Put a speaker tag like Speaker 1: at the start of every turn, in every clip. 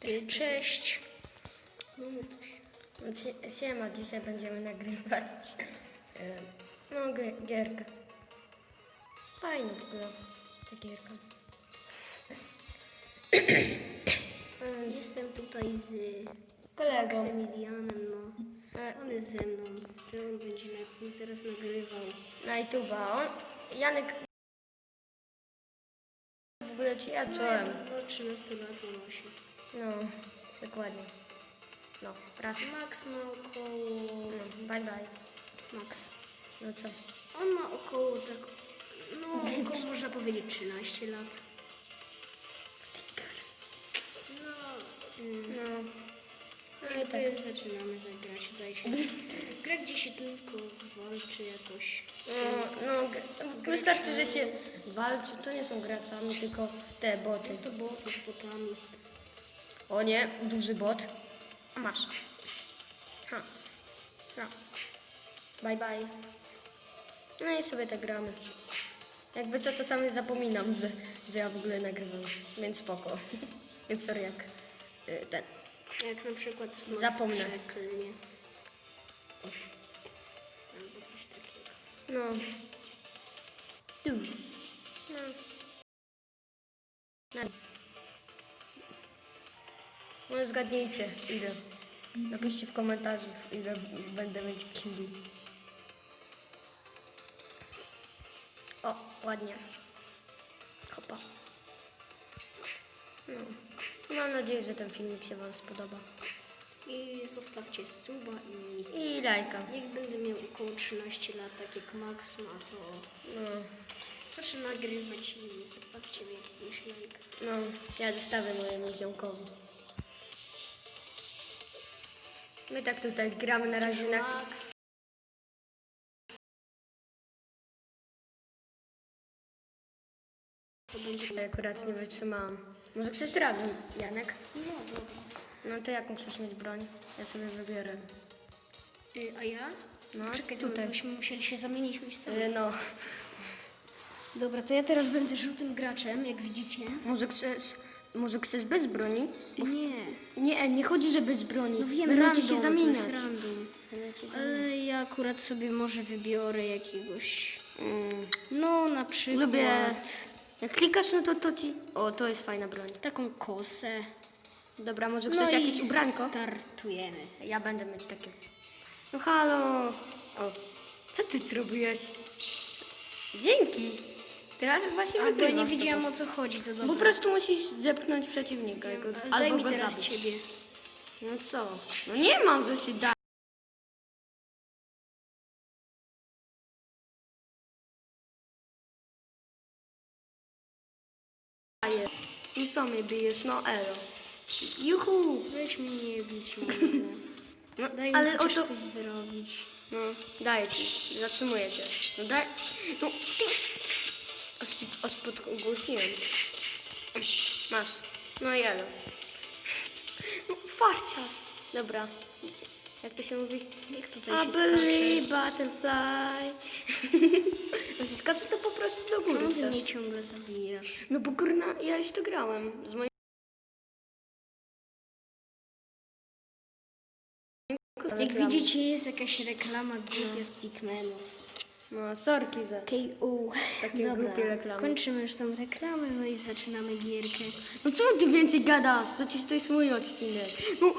Speaker 1: Cześć. No mów coś.
Speaker 2: No, Siema, dzisiaj będziemy nagrywać e, no, gi- gierkę. Fajnie w ogóle ta gierka.
Speaker 1: Jestem tutaj z
Speaker 2: Kolegą.
Speaker 1: Maksymilianem, no.
Speaker 2: E,
Speaker 1: On jest ze mną. To on będzie na, teraz nagrywał.
Speaker 2: Na YouTube'a. On, Janek... W ogóle czy ja?
Speaker 1: Do 13 lat mam 8.
Speaker 2: No, dokładnie. No, raz.
Speaker 1: Max ma około...
Speaker 2: No, bye bye.
Speaker 1: Max.
Speaker 2: No co?
Speaker 1: On ma około tak... No, około można powiedzieć 13 lat. No... Mm.
Speaker 2: No. No
Speaker 1: No
Speaker 2: i tak.
Speaker 1: zaczynamy zagrać. Zdaje się. Gra gdzie się tylko walczy jakoś.
Speaker 2: No, no, g- wystarczy, że się walczy. To nie są graczami, tylko te boty.
Speaker 1: To boty z botami.
Speaker 2: O nie, duży bot. Masz. Ha. No. Bye bye. No i sobie tak gramy. Jakby co czasami zapominam, że, że ja w ogóle nagrywam. Więc spoko. Więc sorry jak y, ten.
Speaker 1: Jak na przykład
Speaker 2: Zapomnę.
Speaker 1: przeklnie. Albo coś takiego.
Speaker 2: No. Tu. No. No. No zgadnijcie ile. Napiszcie w komentarzu ile będę mieć kili. O, ładnie. Hopa. No. Mam nadzieję, że ten filmik się Wam spodoba.
Speaker 1: I zostawcie suba i...
Speaker 2: I lajka.
Speaker 1: Jak będę miał około 13 lat, tak jak Max ma, to
Speaker 2: No.
Speaker 1: zacznę nagrywać i zostawcie mi jakiegoś lajka.
Speaker 2: No, ja zostawię mojemu ziomkowi. My tak tutaj gramy na razie na... Ja akurat nie wytrzymałam. Może chcesz razem, Janek?
Speaker 1: No dobra.
Speaker 2: No to jaką chcesz mieć broń? Ja sobie wybiorę.
Speaker 1: Y, a ja?
Speaker 2: No,
Speaker 1: Czekaj,
Speaker 2: tutaj.
Speaker 1: byśmy musieli się zamienić miejscami.
Speaker 2: Y, no,
Speaker 1: Dobra, to ja teraz będę żółtym graczem, jak widzicie.
Speaker 2: może chcesz... Może chcesz bez broni?
Speaker 1: Nie.
Speaker 2: Nie, nie chodzi, że bez broni.
Speaker 1: No wiem,
Speaker 2: Będą
Speaker 1: random,
Speaker 2: ci się
Speaker 1: to
Speaker 2: zamieniać.
Speaker 1: jest random.
Speaker 2: Będą ci zamieniać.
Speaker 1: Ale ja akurat sobie może wybiorę jakiegoś...
Speaker 2: Mm,
Speaker 1: No, na przykład...
Speaker 2: lubię... Jak klikasz, no to to ci... O, to jest fajna broń.
Speaker 1: Taką kosę.
Speaker 2: Dobra, może
Speaker 1: No
Speaker 2: chcesz
Speaker 1: i
Speaker 2: jakieś ubranko?
Speaker 1: startujemy.
Speaker 2: Ja będę mieć takie. No halo! O, co ty zrobiłeś? Dzięki! Teraz właśnie
Speaker 1: A, bo ja
Speaker 2: wygrywasz
Speaker 1: nie
Speaker 2: po-
Speaker 1: o co chodzi, to dobra.
Speaker 2: Po prostu musisz zepchnąć przeciwnika i go,
Speaker 1: Ale daj
Speaker 2: albo
Speaker 1: mi
Speaker 2: go
Speaker 1: teraz
Speaker 2: zabić.
Speaker 1: ciebie.
Speaker 2: No co? No nie mam, że się da. Daję. No co mnie bijesz? No elo. Juhu!
Speaker 1: Weź mnie nie bić.
Speaker 2: No,
Speaker 1: Daj mi
Speaker 2: ale o
Speaker 1: chociaż
Speaker 2: to...
Speaker 1: coś zrobić.
Speaker 2: No, daję ci. Zatrzymuję cię. No daj... No, ty... Aż podgłosiłem. Masz. No i elo. No, farciarz. Dobra. Jak to się mówi?
Speaker 1: Jak tutaj
Speaker 2: I
Speaker 1: się
Speaker 2: believe butterfly. No się skacze to po prostu do góry.
Speaker 1: Czemu ty mnie ciągle zabijasz?
Speaker 2: No bo kurna, ja już to grałem. Z moim...
Speaker 1: Jak widzicie jest jakaś reklama głupia Stickmanów.
Speaker 2: No, sorki, że...
Speaker 1: KO.
Speaker 2: Takie
Speaker 1: Dobra,
Speaker 2: głupie reklamy.
Speaker 1: kończymy już tą reklamę, no i zaczynamy gierkę.
Speaker 2: No co ty więcej gadasz? Przecież to jest mój odcinek. No,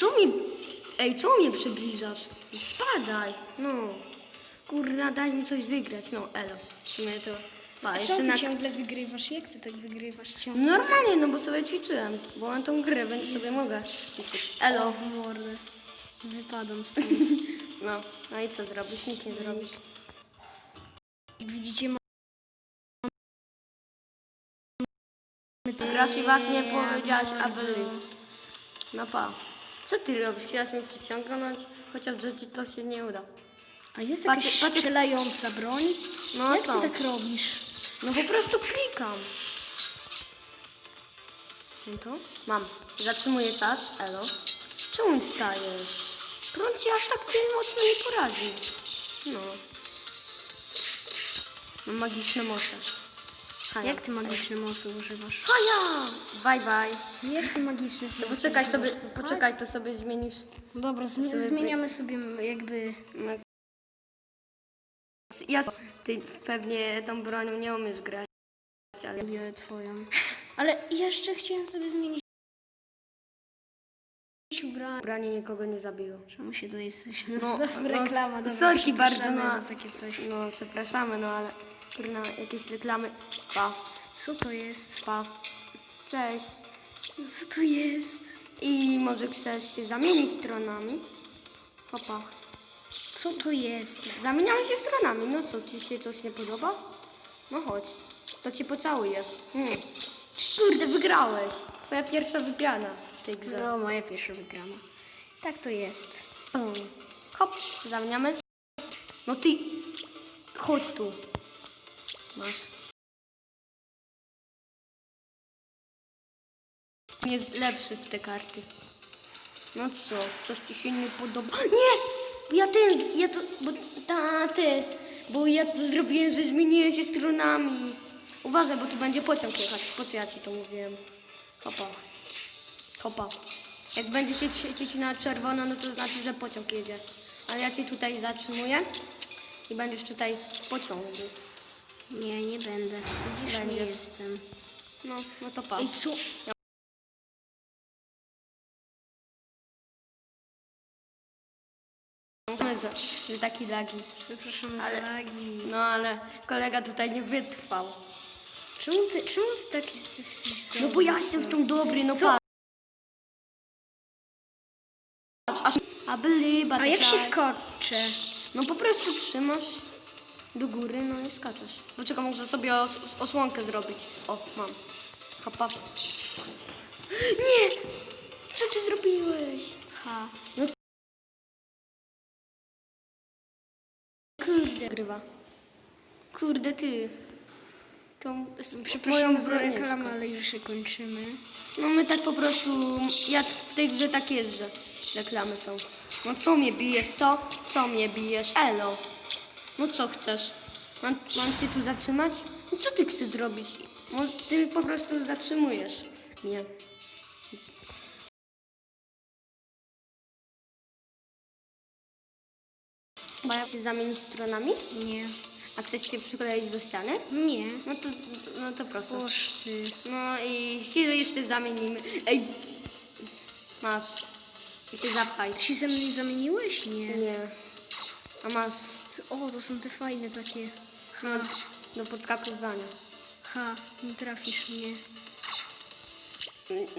Speaker 2: co mnie... Ej, co mnie przybliżasz? Spadaj. No. Kurna, daj mi coś wygrać. No, elo. W sumie to... Ba,
Speaker 1: A
Speaker 2: jeszcze
Speaker 1: czemu
Speaker 2: na...
Speaker 1: ty ciągle wygrywasz? Jak ty tak wygrywasz ciągle?
Speaker 2: Normalnie, no bo sobie ćwiczyłem. Bo mam tą grę, więc sobie mogę. Elo.
Speaker 1: w mordę. Wypadam stąd.
Speaker 2: No, no i co zrobisz? Nic nie zrobisz.
Speaker 1: Jak widzicie ma...
Speaker 2: Raz i właśnie powiedziałaś Abeli. No pa. Co ty robisz? Chciałaś mnie przyciągnąć? Chociaż że ci to się nie uda.
Speaker 1: A jest
Speaker 2: Patrz-
Speaker 1: jakaś
Speaker 2: patrz-
Speaker 1: strzelająca broń?
Speaker 2: No
Speaker 1: Jak
Speaker 2: są.
Speaker 1: ty tak robisz?
Speaker 2: No po prostu klikam. No to? Mam. Zatrzymuję czas. Elo. Czemu wstajesz? Prąd ci aż tak cię mocno nie porazi. No. Mam magiczne moce. Haja.
Speaker 1: Jak ty magiczne mocy używasz?
Speaker 2: Haja! Bye bye.
Speaker 1: Jak ty magiczne
Speaker 2: No poczekaj sobie, poczekaj, to sobie zmienisz.
Speaker 1: Dobra, zmi-
Speaker 2: Sobie-
Speaker 1: zmieniamy sobie jakby...
Speaker 2: Ja, ty pewnie tą bronią nie umiesz grać, ale
Speaker 1: Biorę twoją. Ale jeszcze chciałem sobie zmienić ubranie.
Speaker 2: branie nikogo nie zabiło.
Speaker 1: Czemu się tutaj jesteśmy?
Speaker 2: No,
Speaker 1: No,
Speaker 2: no,
Speaker 1: reklama.
Speaker 2: sorki bardzo, no.
Speaker 1: za takie coś.
Speaker 2: No, przepraszamy, no ale kurna, jakieś reklamy. Pa,
Speaker 1: Co to jest?
Speaker 2: pa. Cześć.
Speaker 1: Co to jest?
Speaker 2: I może chcesz się zamienić stronami? Hopa.
Speaker 1: Co to jest?
Speaker 2: Zamieniamy się stronami. No co, ci się coś nie podoba? No chodź. To cię pocałuję. Hmm. Kurde, wygrałeś. Twoja pierwsza wygrana tej grze.
Speaker 1: No, moja pierwsza wygrana. Tak to jest.
Speaker 2: Hop, zamieniamy. No ty, chodź tu. Masz. Jest lepszy w te karty. No co, coś ci się nie podoba? Nie! Ja ten, ja to, bo ta, ty, bo ja to zrobiłem, że zmieniłem się stronami. Uważaj, bo tu będzie pociąg jechać. Po co ja ci to mówiłem? Hopa. Hopa. Jak będzie się świecić na czerwono, no to znaczy, że pociąg jedzie. Ale ja cię tutaj zatrzymuję i będziesz tutaj w pociągu.
Speaker 1: Nie, nie będę. Widzisz, nie jestem.
Speaker 2: No, no to pa.
Speaker 1: Ej, co?
Speaker 2: Że, że taki lagi.
Speaker 1: Przepraszam
Speaker 2: Ale-
Speaker 1: za lagi.
Speaker 2: No ale kolega tutaj nie wytrwał.
Speaker 1: Czemu ty, czemu ty tak jesteś
Speaker 2: No bo ja jestem w tą dobry, no patrz. Aż, a
Speaker 1: A jak się skoczę?
Speaker 2: No po prostu trzymasz do góry, no i skaczesz. Poczekaj, muszę sobie os osłonkę zrobić. O, mam. Hopa. Nie! Co ty zrobiłeś?
Speaker 1: Ha.
Speaker 2: No. Kurde. Grywa. Kurde, ty. Tą moją bronię
Speaker 1: reklamę, ale już się kończymy.
Speaker 2: No my tak po prostu, ja w tej grze tak jest, że reklamy są. No co mnie bijesz, co? Co mnie bijesz? Elo. No co chcesz? Mam, mam cię tu zatrzymać? No co ty chcesz zrobić? Może ty po prostu zatrzymujesz mnie. Mają się zamienić stronami?
Speaker 1: Nie.
Speaker 2: A chcesz się przykleić do ściany?
Speaker 1: Nie.
Speaker 2: No to, no to proszę. No i się jeszcze zamienimy. Ej, masz. I się zapchaj.
Speaker 1: Ty się ze mną zamieniłeś? Nie.
Speaker 2: Nie. A masz.
Speaker 1: O, to są te fajne takie.
Speaker 2: No, do podskakiwania.
Speaker 1: Ha, nie trafisz mnie.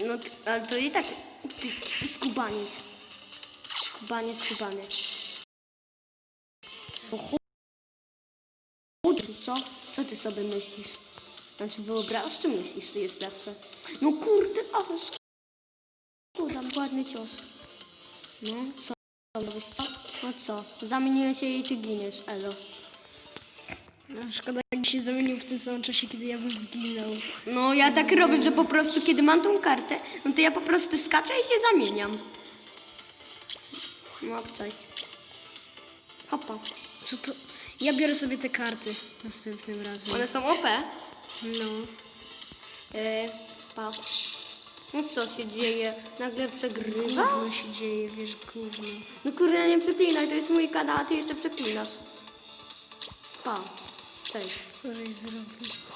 Speaker 2: No, ale to i tak ty, skubaniec. Skubaniec, skubaniec. Co? Co ty sobie myślisz? Znaczy wyobrażasz, czy myślisz, że jest lepsze? No kurde, ale skudam, ładny cios. No, co? Robisz co? No co? Zamieniłem się i ty giniesz, elo.
Speaker 1: No, szkoda, jakby się zamienił w tym samym czasie, kiedy ja bym zginął.
Speaker 2: No ja tak robię, że po prostu kiedy mam tą kartę, no to ja po prostu skaczę i się zamieniam. No, cześć. Hopa.
Speaker 1: Co to? Ja biorę sobie te karty następnym razem.
Speaker 2: One są OP.
Speaker 1: No.
Speaker 2: E, pa. No co się dzieje? Nagle przegrywa?
Speaker 1: Gówno się dzieje, wiesz, gówno.
Speaker 2: No kurde, nie przeklinaj, to jest mój kanał, a ty jeszcze przeklinasz. Pa. Cześć.
Speaker 1: Co żeś zrobił?